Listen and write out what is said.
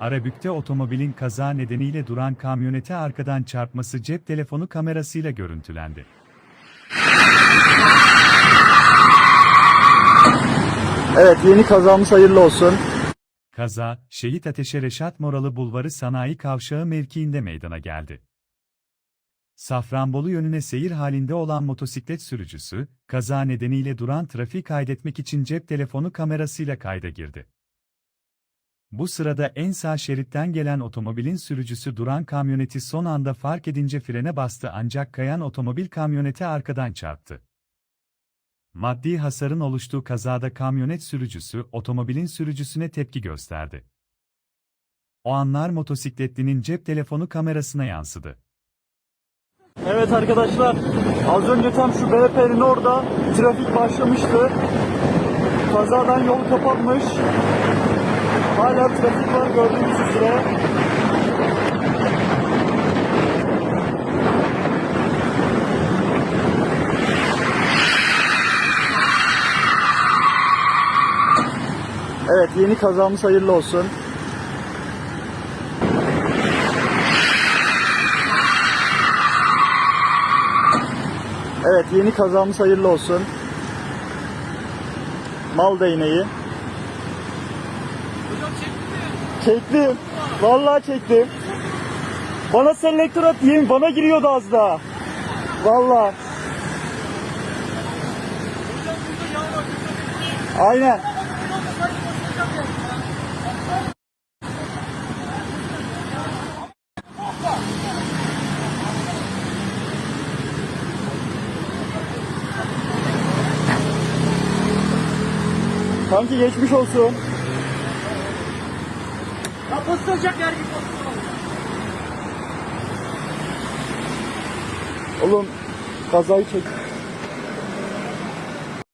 Arabük'te otomobilin kaza nedeniyle duran kamyonete arkadan çarpması cep telefonu kamerasıyla görüntülendi. Evet yeni kazamız hayırlı olsun. Kaza, Şehit Ateşe Reşat Moralı Bulvarı Sanayi Kavşağı mevkiinde meydana geldi. Safranbolu yönüne seyir halinde olan motosiklet sürücüsü, kaza nedeniyle duran trafiği kaydetmek için cep telefonu kamerasıyla kayda girdi. Bu sırada en sağ şeritten gelen otomobilin sürücüsü duran kamyoneti son anda fark edince frene bastı ancak kayan otomobil kamyonete arkadan çarptı. Maddi hasarın oluştuğu kazada kamyonet sürücüsü otomobilin sürücüsüne tepki gösterdi. O anlar motosikletlinin cep telefonu kamerasına yansıdı. Evet arkadaşlar az önce tam şu BP'nin orada trafik başlamıştı. Kazadan yol kapanmış. Hala trafik var gördüğünüz üzere. Evet yeni kazamız hayırlı olsun. Evet yeni kazamız hayırlı olsun. Mal değneği. Çektim. Vallahi çektim. Bana selektör at diyeyim bana giriyordu az daha. Vallahi. Aynen. Kanki geçmiş olsun. Ya basılacak yer gibi basılıyor. Oğlum kazayı çek.